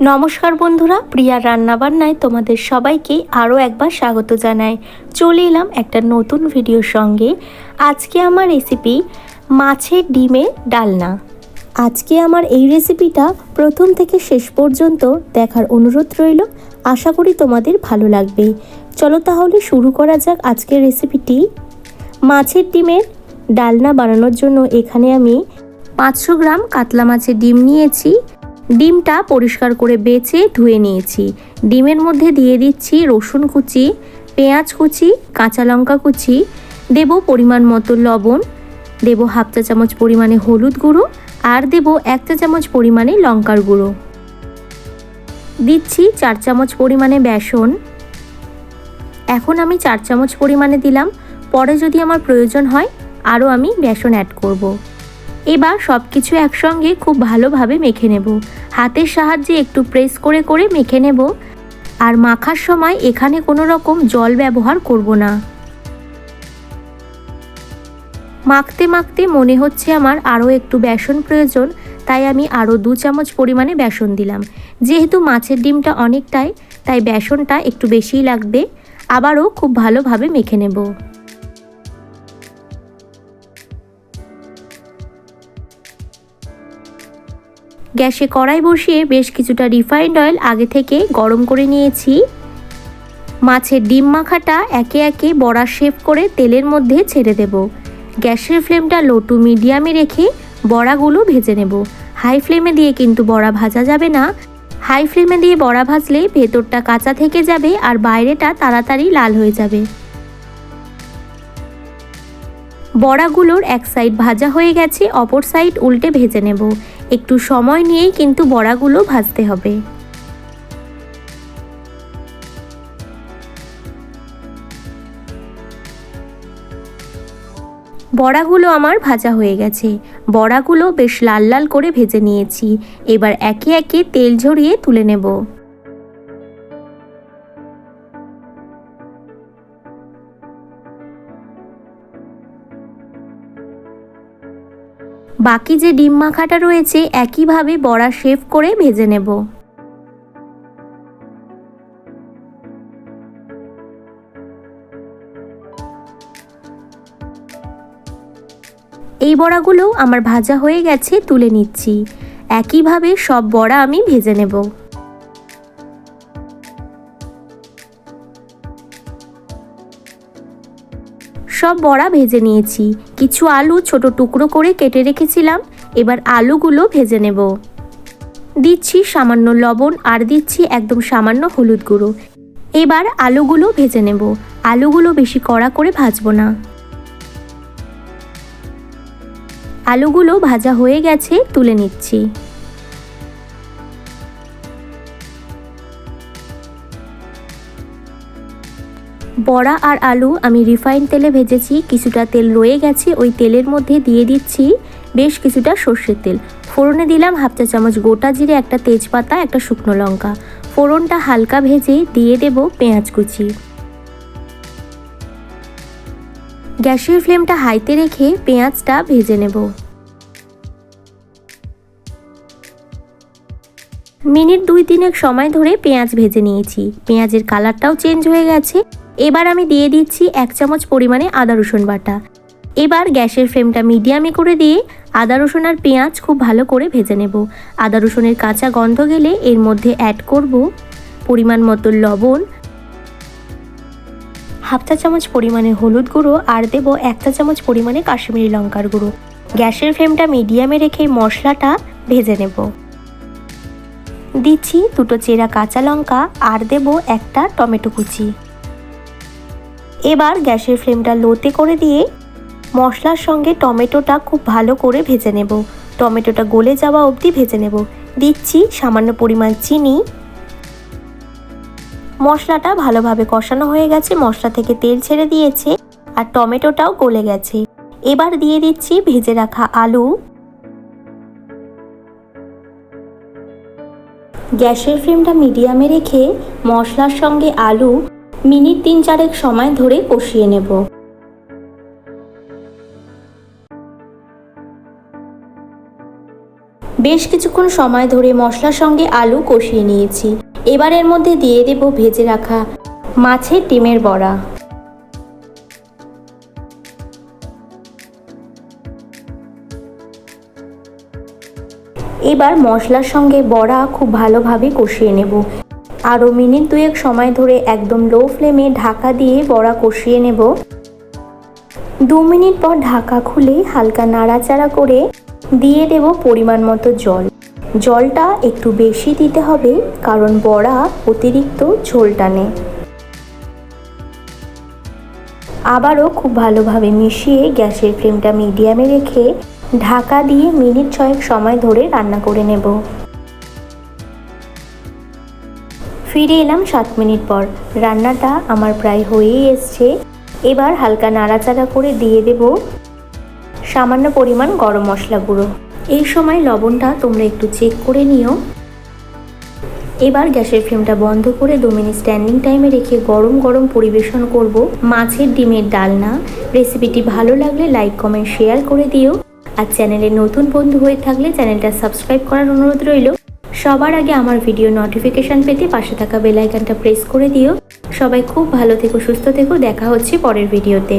নমস্কার বন্ধুরা, প্রিয়ার রান্নাবান্নায় তোমাদের সবাইকে আরও একবার স্বাগত জানাই। চলে এলাম একটা নতুন ভিডিওর সঙ্গে। আজকে আমার রেসিপি মাছের ডিমের ডালনা। আজকে আমার এই রেসিপিটা প্রথম থেকে শেষ পর্যন্ত দেখার অনুরোধ রইল। আশা করি তোমাদের ভালো লাগবে। চলো তাহলে শুরু করা যাক আজকের রেসিপিটি মাছের ডিমের ডালনা বানানোর জন্য এখানে আমি পাঁচশো গ্রাম কাতলা মাছের ডিম নিয়েছি। ডিমটা পরিষ্কার করে বেছে ধুয়ে নিয়েছি। ডিমের মধ্যে দিয়ে দিচ্ছি রসুন কুচি, পেঁয়াজ কুচি, কাঁচা লঙ্কা কুচি, দেব পরিমাণ মতো লবণ, দেব হাফ চা চামচ পরিমাণে হলুদ গুঁড়ো, আর দেব এক চা চামচ পরিমাণে লঙ্কার গুঁড়ো। দিচ্ছি চার চামচ পরিমাণে বেসন। এখন আমি চার চামচ পরিমাণে দিলাম। পরে যদি আমার প্রয়োজন হয়, আরও আমি বেসন অ্যাড করব। এবার সব কিছু একসঙ্গে খুব ভালোভাবে মেখে নেব। হাতের সাহায্যে একটু প্রেস করে করে মেখে নেব। আর মাখার সময় এখানে কোনো রকম জল ব্যবহার করব না। মাখতে মাখতে মনে হচ্ছে আমার আরও একটু বেসন প্রয়োজন, তাই আমি আরও দু চামচ পরিমাণে বেসন দিলাম। যেহেতু মাছের ডিমটা অনেকটাই, তাই বেসনটা একটু বেশিই লাগবে। আবারও খুব ভালোভাবে মেখে নেব। গ্যাসে কড়াই বসিয়ে বেশ কিছুটা রিফাইন্ড অয়েল আগে থেকে গরম করে নিয়েছি। মাছের ডিম মাখাটা একে একে বড়া শেপ করে তেলের মধ্যে ছেড়ে দেব। গ্যাসের ফ্লেমটা লো টু মিডিয়ামে রেখে বড়াগুলো ভেজে নেব। হাই ফ্লেমে দিয়ে কিন্তু বড়া ভাজা যাবে না। হাই ফ্লেমে দিয়ে বড়া ভাজলে ভেতরটা কাঁচা থেকে যাবে আর বাইরেটা তাড়াতাড়ি লাল হয়ে যাবে। বড়াগুলোর এক সাইড ভাজা হয়ে গেছে, অপর সাইড উল্টে ভেজে নেব। একটু সময় নিয়েই কিন্তু বড়াগুলো ভাজতে হবে। বড়াগুলো আমার ভাজা হয়ে গেছে। বড়াগুলো বেশ লাল লাল করে ভেজে নিয়েছি। এবার একে একে তেল ঝরিয়ে তুলে নেব। বাকি যে ডিম মাখাটা রয়েছে, একইভাবে বড়া শেভ করে ভেজে নেব। এই বড়াগুলো আমার ভাজা হয়ে গেছে, তুলে নিচ্ছি। একইভাবে সব বড়া আমি ভেজে নেব। সব বড়া ভেজে নিয়েছি। কিছু আলু ছোট টুকরো করে কেটে রেখেছিলাম। এবার আলুগুলো ভেজে নেব। দিচ্ছি সামান্য লবণ আর দিচ্ছি একদম সামান্য হলুদ গুঁড়ো। এবার আলুগুলো ভেজে নেব। আলুগুলো বেশি কড়া করে ভাজবো না। আলুগুলো ভাজা হয়ে গেছে, তুলে নিচ্ছি। বড়া আর আলু আমি রিফাইন তেলে ভেজেছি, কিছুটা তেল রয়ে গেছে, ওই তেলের মধ্যে দিয়ে দিচ্ছি বেশ কিছুটা সর্ষের তেল। ফোড়নে দিলাম হাফ চা চামচ গোটা জিরে, একটা তেজপাতা, একটা শুকনো লঙ্কা। ফোড়নটা হালকা ভেজে দিয়ে দেব পেঁয়াজ কুচি। গ্যাসের ফ্লেমটা হাইতে রেখে পেঁয়াজটা ভেজে নেব। মিনিট দুই তিনেক সময় ধরে পেঁয়াজ ভেজে নিয়েছি। পেঁয়াজের কালারটাও চেঞ্জ হয়ে গেছে। এবার আমি দিয়ে দিচ্ছি এক চামচ পরিমাণে আদা রসুন বাটা। এবার গ্যাসের ফ্লেমটা মিডিয়ামে করে দিয়ে আদা রসুন আর পেঁয়াজ খুব ভালো করে ভেজে নেব। আদা রসুনের কাঁচা গন্ধ গেলে এর মধ্যে অ্যাড করব পরিমাণ মতো লবণ। হাফ চা চামচ পরিমাণে হলুদ গুঁড়ো আর দেবো এক চা চামচ পরিমাণে কাশ্মীরি লঙ্কার গুঁড়ো। গ্যাসের ফ্লেমটা মিডিয়ামে রেখে মশলাটা ভেজে নেব। দিচ্ছি দুটো চেরা কাঁচা লঙ্কা আর দেব একটা টমেটো কুচি। এবার গ্যাসের ফ্লেমটা লোতে করে দিয়ে মশলার সঙ্গে টমেটোটা খুব ভালো করে ভেজে নেব। টমেটোটা গলে যাওয়া অবধি ভেজে নেব। দিচ্ছি সামান্য পরিমাণ চিনি। মশলাটা ভালোভাবে কষানো হয়ে গেছে, মশলা থেকে তেল ছেড়ে দিয়েছে আর টমেটোটাও গলে গেছে। এবার দিয়ে দিচ্ছি ভেজে রাখা আলু। গ্যাসের ফ্লেমটা মিডিয়ামে রেখে মশলার সঙ্গে আলু মিনিট তিন চারেক সময় ধরে কষিয়ে নেব। বেশ কিছুক্ষণ সময় ধরে মশলার সঙ্গে আলু কষিয়ে নিয়েছি। এবার এর মধ্যে দিয়ে দেব ভেজে রাখা মাছের ডিমের বড়া। এবার মশলার সঙ্গে বড়া খুব ভালোভাবে কষিয়ে নেব। আরও মিনিট দুয়েক সময় ধরে একদম লো ফ্লেমে ঢাকা দিয়ে বড়া কষিয়ে নেব। দু মিনিট পর ঢাকা খুলে হালকা নাড়াচাড়া করে দিয়ে দেব পরিমাণ মতো জল। জলটা একটু বেশি দিতে হবে কারণ বড়া অতিরিক্ত ঝোল টানে। আবারও খুব ভালোভাবে মিশিয়ে গ্যাসের ফ্লেমটা মিডিয়ামে রেখে ঢাকা দিয়ে মিনিট ছয়েক সময় ধরে রান্না করে নেব। ফিরে এলাম সাত মিনিট পর। রান্নাটা আমার প্রায় হয়েই এসছে। এবার হালকা নাড়াচাড়া করে দিয়ে দেব সামান্য পরিমাণ গরম মশলা গুঁড়ো। এই সময় লবণটা তোমরা একটু চেক করে নিও। এবার গ্যাসের ফ্লেমটা বন্ধ করে দু মিনিট স্ট্যান্ডিং টাইমে রেখে গরম গরম পরিবেশন করব মাছের ডিমের ডালনা। রেসিপিটি ভালো লাগলে লাইক কমেন্ট শেয়ার করে দিও। আর চ্যানেলে নতুন বন্ধু হয়ে থাকলে চ্যানেলটা সাবস্ক্রাইব করার অনুরোধ রইল। সবার আগে আমার ভিডিও নোটিফিকেশান পেতে পাশে থাকা বেলাইকানটা প্রেস করে দিও। সবাই খুব ভালো থেকো, সুস্থ থেকো। দেখা হচ্ছে পরের ভিডিওতে।